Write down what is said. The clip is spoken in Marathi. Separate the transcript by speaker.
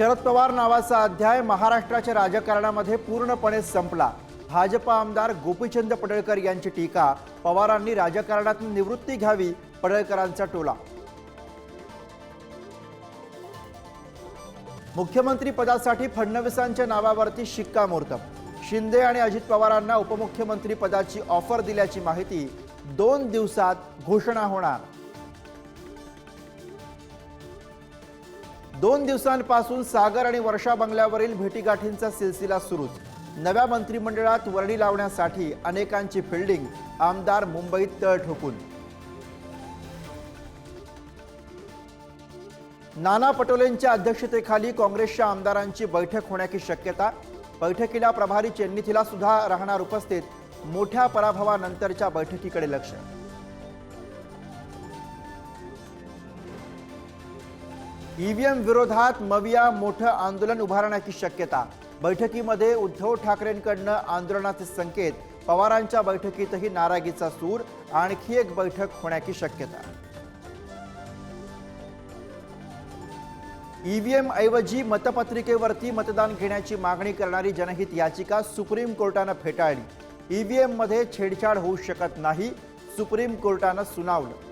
Speaker 1: शरद पवार नावाचा अध्याय महाराष्ट्राच्या राजकारणामध्ये पूर्णपणे संपला. भाजपा आमदार गोपीचंद पडळकर यांची टीका पवारांनी राजकारणातून निवृत्ती घ्यावी पडळकरांचा टोला. मुख्यमंत्री पदासाठी फडणवीसांच्या नावावरती शिक्कामोर्तब. शिंदे आणि अजित पवारांना उपमुख्यमंत्री पदाची ऑफर दिल्याची माहिती दोन दिवसात घोषणा होणार. दोन दिवसांपासून सागर आणि वर्षा बंगल्यावरील भेटीगाठींचा सिलसिला सुरूच. नव्या मंत्रिमंडळात वर्णी लावण्यासाठी अनेकांची फिल्डिंग आमदार मुंबईत तळ ठोकून. नाना पटोलेंच्या अध्यक्षतेखाली काँग्रेसच्या आमदारांची बैठक होण्याची शक्यता बैठकीला प्रभारी चेन्निथीला सुद्धा राहणार उपस्थित मोठ्या पराभवानंतरच्या बैठकीकडे लक्ष. ईव्हीएम विरोधात मविया मोठं आंदोलन उभारण्याची शक्यता. बैठकीमध्ये उद्धव ठाकरेंकडनं आंदोलनाचे संकेत पवारांच्या बैठकीतही नाराजीचा सूर आणखी एक बैठक होण्याची शक्यता. ईव्हीएम ऐवजी मतपत्रिकेवरती मतदान घेण्याची मागणी करणारी जनहित याचिका सुप्रीम कोर्टानं फेटाळली. ईव्हीएममध्ये छेडछाड होऊ शकत नाही सुप्रीम कोर्टानं सुनावलं.